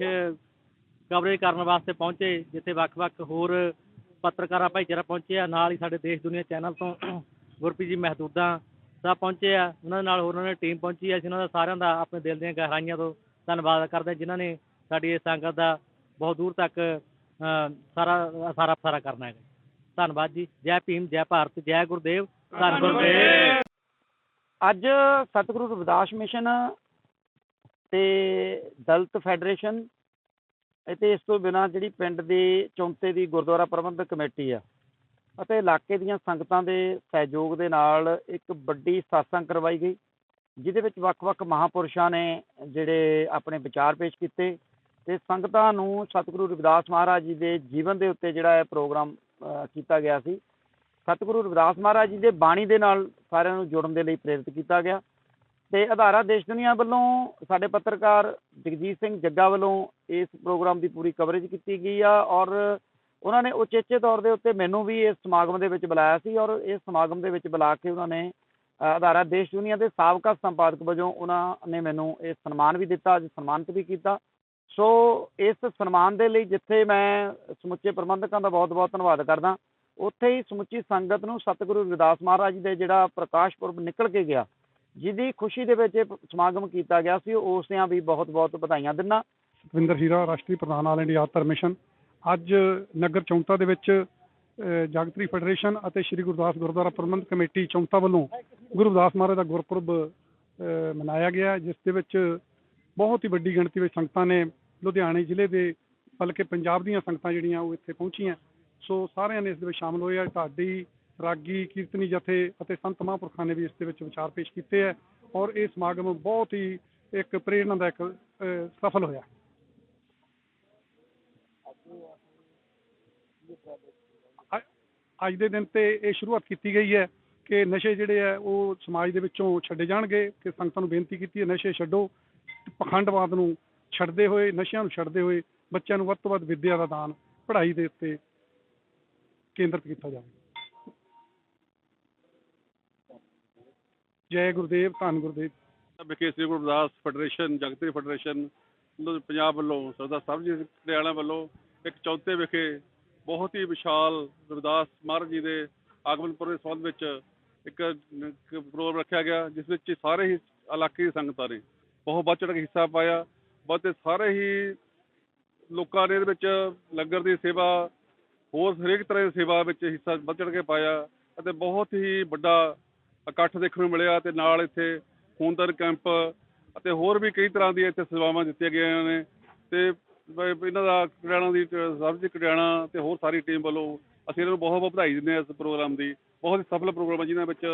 Coverage ਕਰਨ ਵਾਸਤੇ ਪਹੁੰਚੇ, ਜਿੱਥੇ ਵੱਖ-ਵੱਖ ਹੋਰ ਪੱਤਰਕਾਰਾਂ ਭਾਈਚਾਰਾ ਪਹੁੰਚਿਆ ਨਾਲ ਹੀ ਸਾਡੇ ਦੇਸ਼ ਦੁਨੀਆ ਚੈਨਲ ਤੋਂ ਗੁਰਪ੍ਰੀਤ ਜੀ ਮਹਿਦੂਦਾਂ ਸਭ ਪਹੁੰਚੇ ਆ। ਉਹਨਾਂ ਦੇ ਨਾਲ ਹੋਰ ਉਹਨਾਂ ਦੀ ਟੀਮ ਪਹੁੰਚੀ ਆ। ਅਸੀਂ ਉਹਨਾਂ ਦਾ ਸਾਰਿਆਂ ਦਾ ਆਪਣੇ ਦਿਲ ਦੀਆਂ ਗਹਿਰਾਈਆਂ ਤੋਂ ਧੰਨਵਾਦ ਕਰਦੇ ਹਾਂ ਜਿਨ੍ਹਾਂ ਨੇ ਸਾਡੀ ਇਸ ਸੰਗਤ ਦਾ ਬਹੁਤ ਦੂਰ ਤੱਕ ਸਾਰਾ ਸਾਰਾ ਸਾਰਾ ਕਰਨਾ ਹੈ ਧੰਨਵਾਦ ਜੀ। ਜੈ ਭੀਮ, ਜੈ ਭਾਰਤ, ਜੈ ਗੁਰਦੇਵ, ਧੰਨ ਗੁਰਦੇਵ। ਅੱਜ ਸਤਿਗੁਰੂ ਰਵਿਦਾਸ ਮਿਸ਼ਨ ਤੇ ਦਲਤ ਫੈਡਰੇਸ਼ਨ ਅਤੇ ਇਸ ਤੋਂ ਬਿਨਾਂ ਜਿਹੜੀ ਪਿੰਡ ਦੇ ਚੌਂਤੇ ਦੀ ਗੁਰਦੁਆਰਾ ਪ੍ਰਬੰਧਕ ਕਮੇਟੀ ਆ ਅਤੇ ਇਲਾਕੇ ਦੀਆਂ ਸੰਗਤਾਂ ਦੇ ਸਹਿਯੋਗ ਦੇ ਨਾਲ ਇੱਕ ਵੱਡੀ satsang ਕਰਵਾਈ ਗਈ, ਜਿਹਦੇ ਵਿੱਚ ਵੱਖ-ਵੱਖ ਮਹਾਪੁਰਸ਼ਾਂ ਨੇ ਜਿਹੜੇ ਆਪਣੇ ਵਿਚਾਰ ਪੇਸ਼ ਕੀਤੇ ਤੇ ਸੰਗਤਾਂ ਨੂੰ ਸਤਿਗੁਰੂ ਰਵਿਦਾਸ ਮਹਾਰਾਜ ਜੀ ਦੇ ਜੀਵਨ ਦੇ ਉੱਤੇ ਜਿਹੜਾ ਇਹ ਪ੍ਰੋਗਰਾਮ ਕੀਤਾ ਗਿਆ ਸੀ। ਸਤਿਗੁਰੂ ਰਵਿਦਾਸ ਮਹਾਰਾਜ ਜੀ ਦੇ ਬਾਣੀ ਦੇ ਨਾਲ ਸਾਰਿਆਂ ਨੂੰ ਜੁੜਨ ਦੇ ਲਈ ਪ੍ਰੇਰਿਤ ਕੀਤਾ ਗਿਆ। ਤੇ ਅਧਾਰਾ ਦੇਸ਼ ਦੁਨੀਆ ਵੱਲੋਂ ਸਾਡੇ ਪੱਤਰਕਾਰ ਜਗਜੀਤ ਸਿੰਘ ਜੱਗਾ ਵੱਲੋਂ ਇਸ ਪ੍ਰੋਗਰਾਮ ਦੀ ਪੂਰੀ ਕਵਰੇਜ ਕੀਤੀ ਗਈ ਆ ਔਰ ਉਹਨਾਂ ਨੇ ਉਚੇਚੇ ਤੌਰ ਦੇ ਉੱਤੇ ਮੈਨੂੰ ਵੀ ਇਸ ਸਮਾਗਮ ਦੇ ਵਿੱਚ ਬੁਲਾਇਆ ਸੀ ਔਰ ਇਸ ਸਮਾਗਮ ਦੇ ਵਿੱਚ ਬੁਲਾ ਕੇ ਉਹਨਾਂ ਨੇ ਅਧਾਰਾ ਦੇਸ਼ ਦੁਨੀਆ ਦੇ ਸਾਬਕਾ ਸੰਪਾਦਕ ਵਜੋਂ ਉਹਨਾਂ ਨੇ ਮੈਨੂੰ ਇਹ ਸਨਮਾਨ ਵੀ ਦਿੱਤਾ, ਅੱਜ ਸਨਮਾਨਿਤ ਵੀ ਕੀਤਾ। ਸੋ ਇਸ ਸਨਮਾਨ ਦੇ ਲਈ ਜਿੱਥੇ ਮੈਂ ਸਮੁੱਚੇ ਪ੍ਰਬੰਧਕਾਂ ਦਾ ਬਹੁਤ-ਬਹੁਤ ਧੰਨਵਾਦ ਕਰਦਾ, ਉੱਥੇ ਹੀ ਸਮੁੱਚੀ ਸੰਗਤ ਨੂੰ ਸਤਿਗੁਰੂ ਰਵਿਦਾਸ ਮਹਾਰਾਜ ਜੀ ਦੇ ਜਿਹੜਾ ਪ੍ਰਕਾਸ਼ ਪੁਰਬ ਨਿਕਲ ਕੇ ਗਿਆ ਜਿਹਦੀ ਖੁਸ਼ੀ ਦੇ ਵਿੱਚ ਇਹ ਸਮਾਗਮ ਕੀਤਾ ਗਿਆ ਸੀ ਉਸ ਦੀਆਂ ਵੀ ਬਹੁਤ-ਬਹੁਤ ਵਧਾਈਆਂ ਦਿੰਦਾ ਸਤਵਿੰਦਰ ਹੀਰਾ ਰਾਸ਼ਟਰੀ ਪ੍ਰਧਾਨ ਆਲ ਇੰਡੀਆ ਯਾਤਰਾ ਮਿਸ਼ਨ ਅੱਜ ਨਗਰ ਚੌਂਤਾ ਦੇ ਵਿੱਚ ਅਹ, ਜਗਤਰੀ ਫੈਡਰੇਸ਼ਨ ਅਤੇ ਸ੍ਰੀ ਗੁਰਦਾਸ ਗੁਰਦੁਆਰਾ ਪ੍ਰਬੰਧਕ ਕਮੇਟੀ ਚੌਂਤਾ ਵੱਲੋਂ ਗੁਰੂ ਰਵਿਦਾਸ ਮਹਾਰਾਜ ਦਾ ਗੁਰਪੁਰਬ ਮਨਾਇਆ ਗਿਆ ਜਿਸ ਦੇ ਵਿੱਚ ਬਹੁਤ ਹੀ ਵੱਡੀ ਗਿਣਤੀ ਵਿੱਚ ਸੰਗਤਾਂ ਨੇ ਲੁਧਿਆਣੇ ਜ਼ਿਲ੍ਹੇ ਦੇ ਬਲਕਿ ਪੰਜਾਬ ਦੀਆਂ ਸੰਗਤਾਂ ਜਿਹੜੀਆਂ ਉਹ ਇੱਥੇ ਪਹੁੰਚੀਆਂ। ਸੋ ਸਾਰਿਆਂ ਨੇ ਇਸ ਦੇ ਵਿੱਚ ਸ਼ਾਮਲ ਹੋਏ ਆ। ਢਾਡੀ ਰਾਗੀ, ਕੀਰਤਨੀ ਜਥੇ ਅਤੇ ਸੰਤ ਮਹਾਂਪੁਰਖਾਂ ਨੇ ਵੀ ਇਸ ਦੇ ਵਿੱਚ ਵਿਚਾਰ ਪੇਸ਼ ਕੀਤੇ ਹੈ ਔਰ ਇਹ ਸਮਾਗਮ ਬਹੁਤ ਹੀ ਇੱਕ ਪ੍ਰੇਰਨਾਦਾਇਕ ਸਫਲ ਹੋਇਆ। ਅੱਜ ਦੇ ਦਿਨ ਤੇ ਇਹ ਸ਼ੁਰੂਆਤ ਕੀਤੀ ਗਈ ਹੈ ਕਿ ਨਸ਼ੇ ਜਿਹੜੇ ਆ ਉਹ ਸਮਾਜ ਦੇ ਵਿੱਚੋਂ ਛੱਡੇ ਜਾਣਗੇ ਕਿ ਸੰਗਤਾਂ ਨੂੰ ਬੇਨਤੀ ਕੀਤੀ ਹੈ ਨਸ਼ੇ ਛੱਡੋ, ਪਖੰਡਵਾਦ ਨੂੰ ਛੱਡਦੇ ਹੋਏ, ਨਸ਼ਿਆਂ ਨੂੰ ਛੱਡਦੇ ਹੋਏ ਬੱਚਿਆਂ ਨੂੰ ਵੱਧ ਤੋਂ ਵੱਧ ਵਿੱਦਿਆ ਦਾ ਦਾਨ, ਪੜ੍ਹਾਈ ਦੇ ਉੱਤੇ ਕੇਂਦਰਿਤ ਕੀਤਾ ਜਾਵੇ। ਜੈ ਗੁਰਦੇਵ, ਧੰਨ ਗੁਰਦੇਵ। ਵਿਖੇ ਸ੍ਰੀ ਗੁਰੂ ਰਵਿਦਾਸ ਫੈਡਰੇਸ਼ਨ, ਜਗਤਰੀ ਫੈਡਰੇਸ਼ਨ ਪੰਜਾਬ ਵੱਲੋਂ ਸਰਦਾਰ ਸਾਹਿਬ ਜੀ ਕਲਿਆਣਾ ਵੱਲੋਂ ਇੱਕ ਚੌਥੇ ਵਿਖੇ ਬਹੁਤ ਹੀ ਵਿਸ਼ਾਲ ਰਵਿਦਾਸ ਮਹਾਰਾਜ ਜੀ ਦੇ ਆਗਮਨ ਪੁਰਬ ਦੇ ਸੰਬੰਧ ਵਿੱਚ ਇੱਕ ਪ੍ਰੋਗਰਾਮ ਰੱਖਿਆ ਗਿਆ, ਜਿਸ ਵਿੱਚ ਸਾਰੇ ਹੀ ਇਲਾਕੇ ਦੀ ਸੰਗਤਾਂ ਨੇ ਬਹੁਤ ਵੱਧ ਚੜ੍ਹ ਕੇ ਹਿੱਸਾ ਪਾਇਆ ਬਹੁਤੇ ਸਾਰੇ ਹੀ ਲੋਕਾਂ ਨੇ ਇਹਦੇ ਵਿੱਚ ਲੰਗਰ ਦੀ ਸੇਵਾ, ਹੋਰ ਹਰੇਕ ਤਰ੍ਹਾਂ ਦੀ ਸੇਵਾ ਵਿੱਚ ਹਿੱਸਾ ਵੱਧ ਚੜ੍ਹ ਕੇ ਪਾਇਆ ਅਤੇ ਬਹੁਤ ਹੀ ਵੱਡਾ ਇਕੱਠ ਦੇਖਣ ਨੂੰ ਮਿਲਿਆ ਤੇ ਨਾਲ ਇੱਥੇ ਖੂਨਦਾਨ ਕੈਂਪ ਅਤੇ ਹੋਰ ਵੀ ਕਈ ਤਰ੍ਹਾਂ ਦੀਆਂ ਇੱਥੇ ਸੇਵਾਵਾਂ ਦਿੱਤੀਆਂ ਗਈਆਂ ਨੇ ਤੇ ਇਹਨਾਂ ਦਾ ਕਲਿਆਣਾ ਦੀ ਸਰਬਜੀਤ ਕਲਿਆਣਾ ਤੇ ਹੋਰ ਸਾਰੀ ਟੀਮ ਵੱਲੋਂ ਅਸੀਂ ਇਹਨਾਂ ਨੂੰ ਬਹੁਤ ਬਹੁਤ ਵਧਾਈ ਦਿੰਦੇ ਹਾਂ ਇਸ ਪ੍ਰੋਗਰਾਮ ਦੀ। ਬਹੁਤ ਹੀ ਸਫਲ ਪ੍ਰੋਗਰਾਮ ਹੈ, ਜਿਨ੍ਹਾਂ ਵਿੱਚ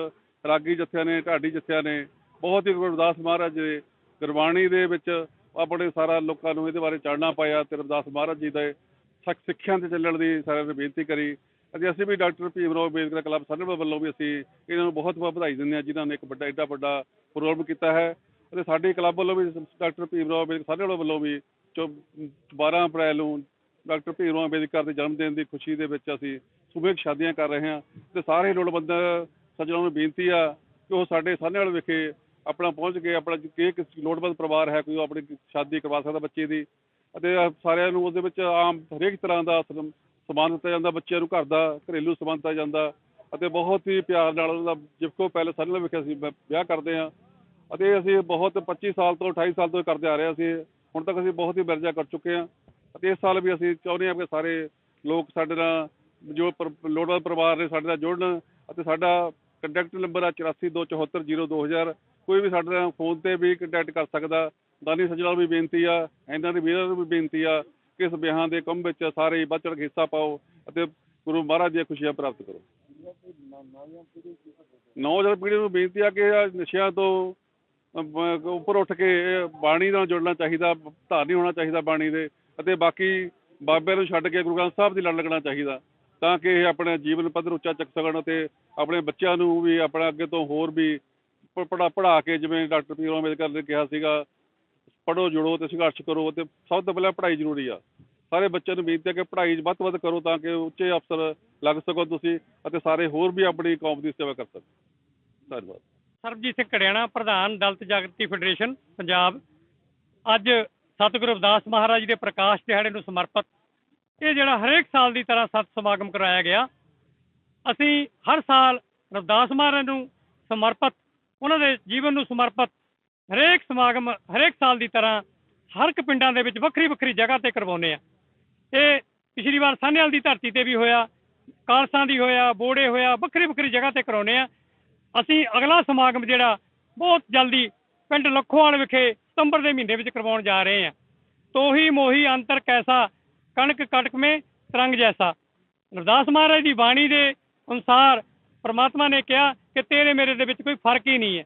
ਰਾਗੀ ਜੱਥਿਆਂ ਨੇ, ਢਾਡੀ ਜੱਥਿਆਂ ਨੇ, ਬਹੁਤ ਹੀ ਗੁਰੂ ਰਵਿਦਾਸ ਮਹਾਰਾਜ ਦੇ, ਗੁਰਬਾਣੀ ਦੇ ਵਿੱਚ ਆਪਣੇ ਸਾਰਾ ਲੋਕਾਂ ਨੂੰ ਇਹਦੇ ਬਾਰੇ ਜਾਣਨਾ ਪਾਇਆ ਤੇ ਰਵਿਦਾਸ ਮਹਾਰਾਜ ਜੀ ਦੇ ਸਖ ਸਿੱਖਿਆ ਤੇ ਚੱਲਣ ਦੀ ਸਾਰਿਆਂ ਨੂੰ ਬੇਨਤੀ ਕਰੀ। ਅਤੇ ਅਸੀਂ ਵੀ ਡਾਕਟਰ ਭੀਮ ਰਾਓ ਅੰਬੇਦਕਰ ਕਲੱਬ ਸਾਨੇਵਾਲ ਵੱਲੋਂ ਵੀ ਅਸੀਂ ਇਹਨਾਂ ਨੂੰ ਬਹੁਤ ਬਹੁਤ ਵਧਾਈ ਦਿੰਦੇ ਹਾਂ, ਜਿਨ੍ਹਾਂ ਨੇ ਇੱਕ ਵੱਡਾ ਐਡਾ ਵੱਡਾ ਪ੍ਰੋਗਰਾਮ ਕੀਤਾ ਹੈ। ਅਤੇ ਸਾਡੇ ਕਲੱਬ ਵੱਲੋਂ ਵੀ ਡਾਕਟਰ ਭੀਮ ਰਾਓ ਅੰਬੇਦਕਰ ਸਾਨੇਵਾਲ ਵੱਲੋਂ ਵੀ ਚੌ 12 ਅਪ੍ਰੈਲ ਨੂੰ ਡਾਕਟਰ ਭੀਮ ਰਾਓ ਅੰਬੇਦਕਰ ਦੇ ਜਨਮ ਦਿਨ ਦੀ ਖੁਸ਼ੀ ਦੇ ਵਿੱਚ ਅਸੀਂ ਸੁਭੇਕ ਸ਼ਾਦੀਆਂ ਕਰ ਰਹੇ ਹਾਂ। ਤੇ ਸਾਰੇ ਲੋੜਵੰਦ ਸੱਜਣਾਂ ਨੂੰ ਬੇਨਤੀ ਆ ਕਿ ਉਹ ਸਾਡੇ ਸਾਨੇਵਾਲ ਵਿਖੇ ਆਪਣਾ ਪਹੁੰਚ ਕੇ ਆਪਣਾ ਜੇ ਲੋੜਵੰਦ ਪਰਿਵਾਰ ਹੈ, ਕੋਈ ਉਹ ਆਪਣੀ ਸ਼ਾਦੀ ਕਰਵਾ ਸਕਦਾ ਬੱਚੇ ਦੀ। ਅਤੇ ਸਾਰਿਆਂ ਨੂੰ ਉਹਦੇ ਵਿੱਚ ਆਮ ਹਰੇਕ ਤਰ੍ਹਾਂ ਦਾ ਸਮਾਨ ਦਿੱਤਾ ਜਾਂਦਾ, ਬੱਚਿਆਂ ਨੂੰ ਘਰ ਦਾ ਘਰੇਲੂ ਸਮਾਨ ਦਿੱਤਾ ਜਾਂਦਾ ਅਤੇ ਬਹੁਤ ਹੀ ਪਿਆਰ ਨਾਲ ਉਹਨਾਂ ਦਾ ਜਿਫਕੋ ਪੈਲਸ ਸਾਨੇਵਾਲ ਵਿਖੇ ਅਸੀਂ ਬ- ਵਿਆਹ ਕਰਦੇ ਹਾਂ ਅਤੇ ਅਸੀਂ ਬਹੁਤ 25 ਸਾਲ ਤੋਂ 28 ਸਾਲ ਤੋਂ ਕਰਦੇ ਆ ਰਹੇ ਹਾਂ ਅਸੀਂ, ਹੁਣ ਤੱਕ ਅਸੀਂ ਬਹੁਤ ਹੀ ਮਿਰਜਾ ਕਰ ਚੁੱਕੇ ਹਾਂ ਅਤੇ ਇਸ ਸਾਲ ਵੀ ਅਸੀਂ ਚਾਹੁੰਦੇ ਹਾਂ ਕਿ ਸਾਰੇ ਲੋਕ ਸਾਡੇ ਨਾਲ ਜੋ ਪਰ- ਲੋੜਵੰਦ ਪਰਿਵਾਰ ਨੇ ਸਾਡੇ ਨਾਲ ਜੁੜਨ ਅਤੇ ਸਾਡਾ ਕੰਟੈਕਟ ਨੰਬਰ ਆ 8424402000 ਕੋਈ ਵੀ ਸਾਡੇ ਨਾਲ ਫੋਨ ਤੇ ਵੀ ਕੰਟੈਕਟ ਕਰ ਸਕਦਾ, ਦਾਨੀ ਸੱਜਣਾ ਨੂੰ ਵੀ ਬੇਨਤੀ ਆ, ਇਹਨਾਂ ਦੇ ਵੀਰਾਂ ਨੂੰ ਵੀ ਬੇਨਤੀ ਆ ਕਿਸ ਵਿਆਹਾਂ ਦੇ ਕੰਮ ਵਿੱਚ ਸਾਰੇ ਹੀ ਵੱਧ ਚੜ੍ਹ ਕੇ ਹਿੱਸਾ ਪਾਓ ਅਤੇ ਗੁਰੂ ਮਹਾਰਾਜ ਦੀਆਂ ਖੁਸ਼ੀਆਂ ਪ੍ਰਾਪਤ ਕਰੋ। ਨੌਜਵਾਨ ਪੀੜ੍ਹੀ ਨੂੰ ਬੇਨਤੀ ਆ ਕਿ ਨਸ਼ਿਆਂ ਤੋਂ ਉੱਪਰ ਉੱਠ ਕੇ ਬਾਣੀ ਨਾਲ ਜੁੜਨਾ ਚਾਹੀਦਾ, ਧਾਰਨੀ ਹੋਣਾ ਚਾਹੀਦਾ ਬਾਣੀ ਦੇ ਅਤੇ ਬਾਕੀ ਬਾਬਿਆਂ ਨੂੰ ਛੱਡ ਕੇ ਗੁਰੂ ਗ੍ਰੰਥ ਸਾਹਿਬ ਦੀ ਲੜ ਲੱਗਣਾ ਚਾਹੀਦਾ ਤਾਂ ਕਿ ਇਹ ਆਪਣੇ ਜੀਵਨ ਪੱਧਰ ਉੱਚਾ ਚੱਕ ਸਕਣ ਅਤੇ ਆਪਣੇ ਬੱਚਿਆਂ ਨੂੰ ਵੀ, ਆਪਣਾ ਅੱਗੇ ਤੋਂ ਹੋਰ ਵੀ ਪੜਾ ਪੜਾ ਕੇ ਜਿਵੇਂ ਡਾਕਟਰ ਪੀਰ ਅੰਬੇਦਕਰ ਨੇ ਕਿਹਾ ਸੀਗਾ ਪੜੋ ਜੁੜੋ ਤੇ ਸੰਘਰਸ਼ ਕਰੋ ਤੇ ਸਭ ਤੋਂ ਪਹਿਲਾਂ ਪੜ੍ਹਾਈ ਜ਼ਰੂਰੀ ਆ। ਸਾਰੇ ਬੱਚਿਆਂ ਨੂੰ ਬੇਨਤੀ ਹੈ ਕਿ ਪੜ੍ਹਾਈ ਵੱਧ ਤੋਂ ਵੱਧ ਕਰੋ ਤਾਂ ਕਿ ਉੱਚੇ ਅਫਸਰ ਲੱਗ ਸਕੋ ਤੁਸੀਂ ਅਤੇ ਸਾਰੇ ਹੋਰ ਵੀ ਆਪਣੀ ਕੌਮ ਦੀ ਸੇਵਾ ਕਰ ਸਕੋ ਧੰਨਵਾਦ। ਸਰਬਜੀਤ ਸਿੰਘ ਕੜਿਆਣਾ ਪ੍ਰਧਾਨ ਦਲਤ ਜਾਗਰਤੀ ਫੈਡਰੇਸ਼ਨ, ਪੰਜਾਬ। ਅੱਜ ਸਤਿਗੁਰੂ ਰਵਿਦਾਸ ਮਹਾਰਾਜ ਦੇ ਪ੍ਰਕਾਸ਼ ਦਿਹਾੜੇ ਨੂੰ ਸਮਰਪਿਤ। ਇਹ ਜਿਹੜਾ ਹਰੇਕ ਸਾਲ ਦੀ ਤਰ੍ਹਾਂ ਸਤ ਸਮਾਗਮ ਕਰਾਇਆ ਗਿਆ, ਅਸੀਂ ਹਰ ਸਾਲ ਰਵਿਦਾਸ ਮਹਾਰਾਜ ਨੂੰ ਸਮਰਪਿਤ, ਉਹਨਾਂ ਦੇ ਜੀਵਨ ਨੂੰ ਸਮਰਪਿਤ ਹਰੇਕ ਸਮਾਗਮ, ਹਰੇਕ ਸਾਲ ਦੀ ਤਰ੍ਹਾਂ ਹਰ ਇੱਕ ਪਿੰਡਾਂ ਦੇ ਵਿੱਚ ਵੱਖਰੀ ਵੱਖਰੀ ਜਗ੍ਹਾ ਤੇ ਕਰਵਾਉਂਦੇ ਆ। ਇਹ ਪਿਛਲੀ ਵਾਰ ਸਾਹਨੇਵਾਲ ਦੀ ਧਰਤੀ ਤੇ ਵੀ ਹੋਇਆ, ਕਾਲਸਾਂ ਦੀ ਹੋਇਆ, ਬੋੜੇ ਹੋਇਆ, ਵੱਖਰੀ ਵੱਖਰੀ ਜਗ੍ਹਾ ਤੇ ਕਰਾਉਂਦੇ ਆ। ਅਸੀਂ ਅਗਲਾ ਸਮਾਗਮ ਜਿਹੜਾ ਬਹੁਤ ਜਲਦੀ ਪਿੰਡ ਲੱਖੋਵਾਲ ਵਿਖੇ ਸਤੰਬਰ ਦੇ ਮਹੀਨੇ ਵਿੱਚ ਕਰਵਾਉਣ ਜਾ ਰਹੇ ਹਾਂ ਤੋਹੀ, ਮੋਹੀ, ਅੰਤਰ, ਕੈਸਾ, ਕਣਕ ਕਟਕ ਮੇ ਤਰੰਗ ਜੈਸਾ। ਰਵਿਦਾਸ ਮਹਾਰਾਜ ਦੀ ਬਾਣੀ ਦੇ ਅਨੁਸਾਰ ਪ੍ਰਮਾਤਮਾ ਨੇ ਕਿਹਾ ਕਿ ਤੇਰੇ ਮੇਰੇ ਦੇ ਵਿੱਚ ਕੋਈ ਫ਼ਰਕ ਹੀ ਨਹੀਂ ਹੈ।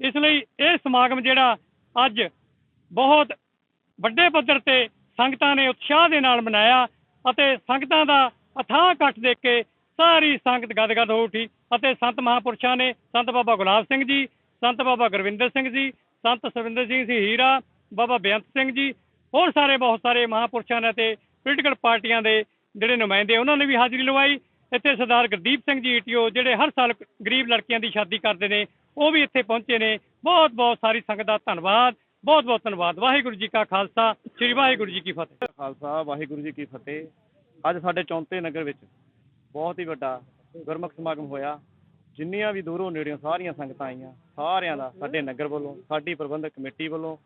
ਇਸ ਲਈ ਇਹ ਸਮਾਗਮ ਜਿਹੜਾ ਅੱਜ ਬਹੁਤ ਵੱਡੇ ਪੱਧਰ ਤੇ ਸੰਗਤਾਂ ਨੇ ਉਤਸ਼ਾਹ ਦੇ ਨਾਲ ਮਨਾਇਆ ਅਤੇ ਸੰਗਤਾਂ ਦਾ ਅਥਾਹ ਇਕੱਠ ਦੇਖ ਕੇ ਸਾਰੀ ਸੰਗਤ ਗਦਗਦ ਹੋ ਉੱਠੀ ਅਤੇ ਸੰਤ ਮਹਾਪੁਰਸ਼ਾਂ ਨੇ ਸੰਤ ਬਾਬਾ ਗੁਲਾਬ ਸਿੰਘ ਜੀ, ਸੰਤ ਬਾਬਾ ਗੁਰਵਿੰਦਰ ਸਿੰਘ ਜੀ, ਸੰਤ ਸੁਰਿੰਦਰ ਸਿੰਘ ਜੀ ਹੀਰਾ, ਬਾਬਾ ਬੇਅੰਤ ਸਿੰਘ ਜੀ, ਹੋਰ ਸਾਰੇ ਬਹੁਤ ਸਾਰੇ ਮਹਾਪੁਰਸ਼ਾਂ ਨੇ ਤੇ ਪੋਲੀਟੀਕਲ ਪਾਰਟੀਆਂ ਦੇ ਜਿਹੜੇ ਨੁਮਾਇੰਦੇ ਉਹਨਾਂ ਨੇ ਵੀ ਹਾਜ਼ਰੀ ਲਵਾਈ। ਇੱਥੇ ਸਰਦਾਰ ਗੁਰਦੀਪ ਸਿੰਘ ਜੀ ਈਟੀਓ ਜਿਹੜੇ ਹਰ ਸਾਲ ਗਰੀਬ ਲੜਕੀਆਂ ਦੀ ਸ਼ਾਦੀ ਕਰਦੇ ਨੇ ਉਹ ਵੀ ਇੱਥੇ ਪਹੁੰਚੇ ਨੇ। ਬਹੁਤ ਬਹੁਤ ਸਾਰੀ ਸੰਗਤ ਦਾ ਧੰਨਵਾਦ। ਬਹੁਤ ਬਹੁਤ ਧੰਨਵਾਦ। ਵਾਹਿਗੁਰੂ ਜੀ ਕਾ ਖਾਲਸਾ। ਸ੍ਰੀ ਵਾਹਿਗੁਰੂ ਜੀ ਕੀ ਫਤਿਹ। ਖਾਲਸਾ, ਵਾਹਿਗੁਰੂ ਜੀ ਕੀ ਫਤਿਹ। ਅੱਜ ਸਾਡੇ ਚੌਂਤੇ ਨਗਰ ਵਿੱਚ ਬਹੁਤ ਹੀ ਵੱਡਾ ਗੁਰਮੁਖ ਸਮਾਗਮ ਹੋਇਆ। ਜਿੰਨੀਆਂ ਵੀ ਦੂਰੋਂ ਨੇੜਿਓਂ ਸਾਰੀਆਂ ਸੰਗਤਾਂ ਆਈਆਂ, ਸਾਰਿਆਂ ਦਾ ਸਾਡੇ ਨਗਰ ਵੱਲੋਂ, ਸਾਡੀ ਪ੍ਰਬੰਧਕ ਕਮੇਟੀ ਵੱਲੋਂ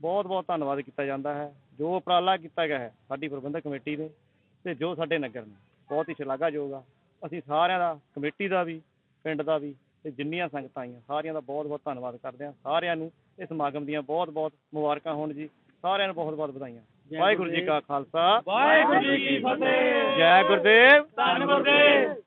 ਬਹੁਤ ਬਹੁਤ ਧੰਨਵਾਦ ਕੀਤਾ ਜਾਂਦਾ ਹੈ। ਜੋ ਉਪਰਾਲਾ ਕੀਤਾ ਗਿਆ ਹੈ ਸਾਡੀ ਪ੍ਰਬੰਧਕ ਕਮੇਟੀ ਦੇ ਤੇ ਜੋ ਸਾਡੇ ਨਗਰ ਨੇ, ਬਹੁਤ ਹੀ ਸ਼ਲਾਘਾਯੋਗ ਆ। ਅਸੀਂ ਸਾਰਿਆਂ ਦਾ, ਕਮੇਟੀ ਦਾ ਵੀ, ਪਿੰਡ ਦਾ ਵੀ ਤੇ ਜਿੰਨੀਆਂ ਸੰਗਤਾਂ ਆਈਆਂ ਸਾਰਿਆਂ ਦਾ ਬਹੁਤ ਬਹੁਤ ਧੰਨਵਾਦ ਕਰਦੇ ਹਾਂ। ਸਾਰਿਆਂ ਨੂੰ ਇਸ ਸਮਾਗਮ ਦੀਆਂ ਬਹੁਤ ਬਹੁਤ ਮੁਬਾਰਕਾਂ ਹੋਣ ਜੀ। ਸਾਰਿਆਂ ਨੂੰ ਬਹੁਤ ਬਹੁਤ ਵਧਾਈਆਂ। ਵਾਹਿਗੁਰੂ ਜੀ ਕਾ ਖਾਲਸਾ। ਵਾਹਿਗੁਰੂ ਜੀ ਕੀ ਫਤਿਹ। ਜੈ ਗੁਰਦੇਵ। ਧੰਨ ਗੁਰਦੇਵ।